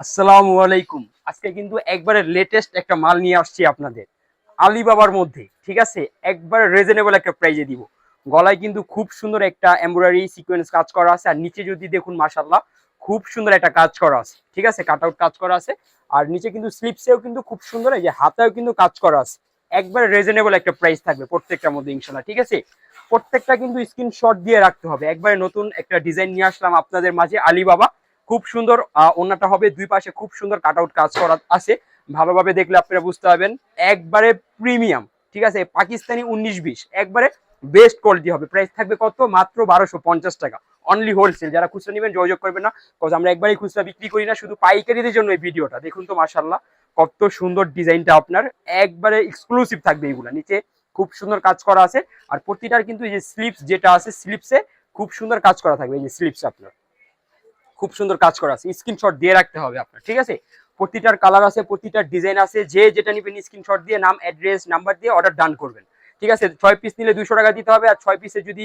আসসালামু আলাইকুম। আজকে কিন্তু একবারে লেটেস্ট একটা মাল নিয়ে আসছি আপনাদের। আলিবাবার মধ্যে, ঠিক আছে? একবারে রিজনেবল একটা প্রাইজে দিব। গলায় কিন্তু খুব সুন্দর একটা এমব্রয়ডারি সিকোয়েন্স কাজ করা আছে। আর নিচে যদি দেখুন মাশাল্লাহ খুব সুন্দর একটা কাজ করা আছে। ঠিক আছে? কাট আউট কাজ করা আছে। আর নিচে কিন্তু স্লিপসেও কিন্তু খুব সুন্দর, এই যে হাতেও কিন্তু কাজ করা আছে। একবারে রিজনেবল একটা প্রাইস থাকবে প্রত্যেকটার মধ্যে ইনশাল্লাহ ঠিক আছে? প্রত্যেকটা কিন্তু স্ক্রিনশট দিয়ে রাখতে হবে। একবারে নতুন একটা ডিজাইন নিয়ে আসলাম আপনাদের মাঝে, আলিবাবা। খুব সুন্দর আহ, ওড়নাটা হবে দুই পাশে খুব সুন্দর কাট আউট কাজ করা আছে। ভালোভাবে দেখলে আপনারা বুঝতে পারবেন একবারে প্রিমিয়াম ঠিক আছে? পাকিস্তানি উনিশ বিশ একবারে বেস্ট কোয়ালিটি হবে। প্রাইস থাকবে কত? মাত্র বারোশো পঞ্চাশ টাকা। অনলি হোলসেল যারা খুচরা নেবেন যোগাযোগ করবেন না কজ আমরা একবারই খুচরা বিক্রি করি না শুধু পাইকারিদের জন্য এই ভিডিওটা দেখুন তো মার্শাল্লাহ কত সুন্দর ডিজাইনটা আপনার। একবারে এক্সক্লুসিভ থাকবে এগুলা নিচে খুব সুন্দর কাজ করা আছে। আর প্রতিটার কিন্তু এই যে স্লিপস যেটা আছে স্লিপসে খুব সুন্দর কাজ করা থাকবে এই যে স্লিপস আপনার। খুব সুন্দর কাজ করা আছে। স্ক্রিনশট দিয়ে রাখতে হবে আপনার, ঠিক আছে? প্রতিটার কালার আছে প্রতিটার ডিজাইন আছে, যে যেটা নিবেন স্ক্রিনশট দিয়ে নাম অ্যাড্রেস নাম্বার দিয়ে অর্ডার ডান করবেন। ঠিক আছে? ছয় পিস নিলে দুশো টাকা দিতে হবে আর ছয় পিসে যদি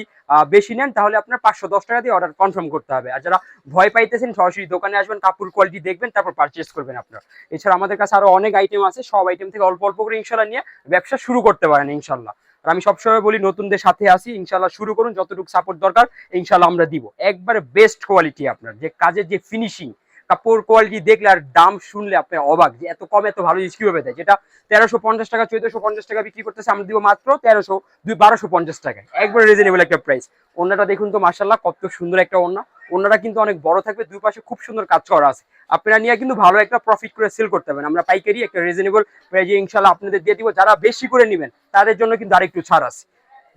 বেশি নেন, তাহলে আপনার পাঁচশো দশ টাকা দিয়ে অর্ডার কনফার্ম করতে হবে। আর যারা ভয় পাইতেছেন, সরাসরি দোকানে আসবেন, কাপড় কোয়ালিটি দেখবেন, তারপর পারচেস করবেন আপনার। এছাড়া আমাদের কাছে আরও অনেক আইটেম আছে, সব আইটেম থেকে অল্প অল্প করে ইনশাল্লাহ নিয়ে ব্যবসা শুরু করতে পারেন ইনশাল্লাহ আর আমি সবসময় বলি, নতুনদের সাথে আসি ইনশাল্লাহ শুরু করুন, যতটুকু সাপোর্ট দরকার ইনশাল্লাহ আমরা দিব। একবারে বেস্ট কোয়ালিটি আপনার, যে কাজের যে ফিনিশিং কাপড় কোয়ালিটি দেখলে আর দাম শুনলে আপনি অবাক, যে এত কম, এত ভালো জিনিস কীভাবে দেয়? যেটা তেরোশো পঞ্চাশ টাকা, চোদ্দশো পঞ্চাশ টাকা বিক্রি করতেছে, আমরা দিব মাত্র তেরোশো দুই, বারোশো পঞ্চাশ টাকায়। একবারে রিজনেবল একটা প্রাইস ওনাটা দেখুন তো মার্শাল্লাহ কত সুন্দর একটা ওনা ওনাটা কিন্তু অনেক বড় থাকবে, দুই পাশে খুব সুন্দর কাজ করা আছে। আপনারা নিয়ে কিন্তু ভালো একটা প্রফিট করে সেল করতে পারেন। আমরা পাইকারি একটা রিজনেবল প্রাইজে ইনশাল্লাহ আপনাদের দিয়ে দিব। যারা বেশি করে নেবেন, তাদের জন্য কিন্তু আরেকটু ছাড় আছে।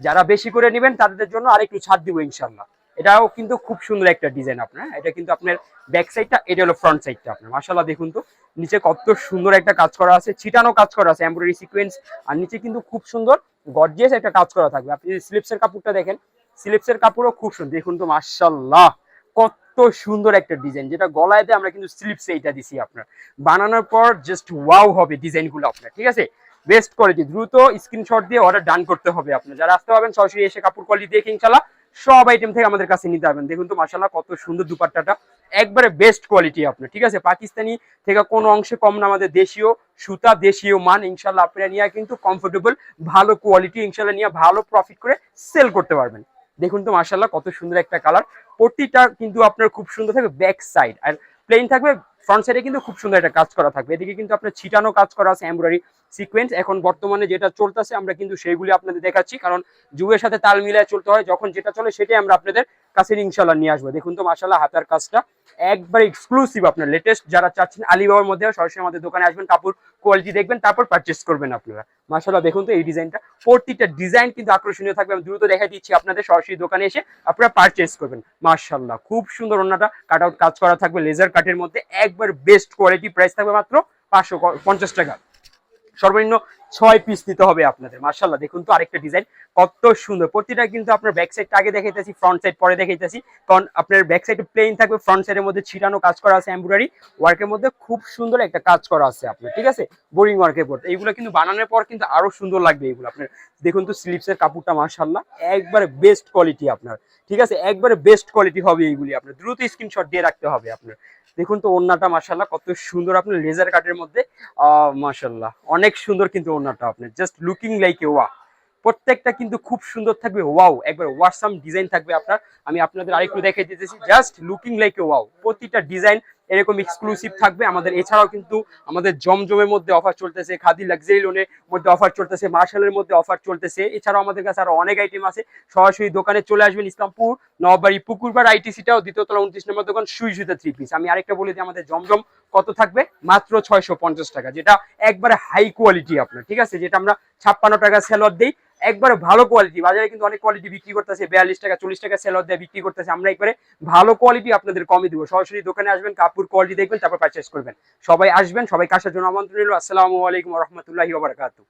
যারা বেশি করে নেবেন, তাদের জন্য আরেকটু ছাড় দিব ইনশাল্লাহ এটাও কিন্তু খুব সুন্দর একটা ডিজাইন আপনার হ্যাঁ? এটা কিন্তু আপনার ব্যাক সাইডটা এটা হলো ফ্রন্ট সাইডটা আপনার। মাশাল্লাহ দেখুন তো। নিচে কত সুন্দর একটা কাজ করা আছে, ছিটানো কাজ করা আছে এমব্রয়ডারি সিকোয়েন্স আর নিচে কিন্তু খুব সুন্দর গর্জিয়াস একটা কাজ করা থাকবে। আপনি স্লিপসের কাপড়টা দেখেন স্লিপসের কাপড়ও খুব সুন্দর। দেখুন তো মাশাল্লাহ কত সুন্দর একটা ডিজাইন যেটা গলায় দিয়ে আমরা কিন্তু স্লিপস এইটা দিছি আপনার। বানানোর পর জাস্ট ওয়াও হবে ডিজাইনগুলো আপনার, ঠিক আছে? বেস্ট কোয়ালিটি দ্রুত স্ক্রিনশট দিয়ে অর্ডার ডান করতে হবে আপনার। যারা আসতে পারবেন, সরাসরি এসে কাপড় কোয়ালিটি দেখে ইনশাল্লাহ সব আইটেম থেকে আমাদের কাছে নিতে পারবেন। দেখুন তো মাশাল্লাহ কত সুন্দর দুপাট্টাটা। একবারে বেস্ট কোয়ালিটি আপনার, ঠিক আছে? পাকিস্তানি থেকে কোনো অংশে কম না, আমাদের দেশীয়, সুতা দেশীয় মান ইনশাল্লাহ আপনারা নিয়ে কিন্তু কমফোর্টেবল ভালো কোয়ালিটি ইনশাল্লাহ নিয়ে ভালো প্রফিট করে সেল করতে পারবেন। দেখুন তো মার্শাল্লাহ কত সুন্দর একটা কালার। প্রতিটা কিন্তু আপনার খুব সুন্দর থাকবে ব্যাক সাইড আর প্লেন থাকবে ফ্রন্ট সাইডে কিন্তু খুব সুন্দর একটা কাজ করা থাকবে। এদিকে কিন্তু আপনার ছিটানো কাজ করা আছে এমব্রয়ডারি সিকোয়েন্স এখন বর্তমানে যেটা চলতেছে, আমরা কিন্তু সেইগুলি আপনাদের দেখাচ্ছি, কারণ যুগের সাথে তাল মিলায় চলতে হয়। যখন যেটা চলে, সেটাই আমরা আপনাদের কাছে ইনশাল্লাহ নিয়ে আসব। দেখুন তো মার্শাল্লাহ হাতার কাজটা। একবার এক্সক্লুসিভ আপনার লেটেস্ট যারা চাচ্ছেন আলিবাবার মধ্যে সরাসরি আমাদের দোকানে আসবেন, কাপড় কোয়ালিটি দেখবেন, তারপর পারচেস করবেন আপনারা। মাশাল্লাহ দেখুন তো এই ডিজাইনটা প্রতিটা ডিজাইন কিন্তু আকর্ষণীয় থাকবে, আমি দ্রুত দেখা দিচ্ছি আপনাদের, সরাসরি দোকানে এসে আপনারা পারচেস করবেন। মাশাল্লাহ খুব সুন্দর ওনাটা কাট আউট কাজ করা থাকবে লেজার কাটের মধ্যে একবার বেস্ট কোয়ালিটি প্রাইস থাকবে মাত্র পাঁচশো পঞ্চাশ টাকা। সর্বনিম্ন ছয় পিস নিতে হবে আপনাদের মার্শাল্লাহ দেখুন তো আরেকটা ডিজাইন কত সুন্দর। প্রতিটা কিন্তু আপনার ব্যাক সাইডটা আগে দেখাইতেছি ফ্রন্ট সাইড পরে দেখাইতেছি। কারণ আপনার ব্যাক সাইড প্লেন থাকবে ফ্রন্ট সাইডের মধ্যে ছিটানো কাজ করা আছে এমব্রয়ডারি ওয়ার্কের মধ্যে খুব সুন্দর একটা কাজ করা আছে আপনার, ঠিক আছে? বোরিং ওয়ার্কের পর এইগুলো কিন্তু বানানোর পর কিন্তু আরও সুন্দর লাগবে এগুলো আপনার। দেখুন তো স্লিপসের কাপড়টা মার্শাল্লাহ একবারে বেস্ট কোয়ালিটি আপনার, ঠিক আছে? একবারে বেস্ট কোয়ালিটি হবে এইগুলি আপনার। দ্রুত স্ক্রিনশট দিয়ে রাখতে হবে আপনার। দেখুন তো ওন্নাটা মাশাল্লাহ কত সুন্দর আপনার লেজার কাটের মধ্যে। আহ মাশাল্লাহ অনেক সুন্দর কিন্তু ওন্নাটা আপনার জাস্ট লুকিং লাইক এ ওয়া প্রত্যেকটা কিন্তু খুব সুন্দর থাকবে ওয়াও একবার ওয়ারসাম ডিজাইন থাকবে আপনার। আমি আপনাদের আরেকটু দেখে দিতেছি just looking like a wow প্রতিটা ডিজাইন এরকম এক্সক্লুসিভ থাকবে। আমাদের এছাড়াও কিন্তু আমাদের জমজমের মধ্যে অফার চলতেছে, খাদি লাক্সারি লোনের মধ্যে অফার চলতেছে, মার্শালের মধ্যে অফার চলতেছে। এছাড়াও আমাদের কাছে আরও অনেক আইটেম আছে। সরাসরি দোকানে চলে আসবেন ইসলামপুর নবাবাড়ি পুকুরবার আইটিসিটাও দ্বিতীয়তলা উনত্রিশ নম্বর দোকান সুই সুতা থ্রি পিস আমি আরেকটা বলে দিই, আমাদের জমজম কত থাকবে? মাত্র ছয়শো পঞ্চাশ টাকা, যেটা একবারে হাই কোয়ালিটি আপনার, ঠিক আছে? যেটা আমরা ছাপ্পান্ন টাকা সেলর দিই। একবারে ভালো কোয়ালিটি বাজারে কিন্তু অনেক কোয়ালিটি বিক্রি করতেছে, বিয়াল্লিশ টাকা, চল্লিশ টাকা সেলর দিয়ে বিক্রি করতেছে। আমরা একবারে ভালো কোয়ালিটি আপনাদের কমে দিব। সরাসরি দোকানে আসবেন কাপড় কোয়ালিটি দেখবেন, তারপর পারচেস করবেন। সবাই আসবেন, সবাই আসার জন্য আমন্ত্রণ রইল, আসসালামু আলাইকুম রহমতুল্লাহি ওবরাকাতু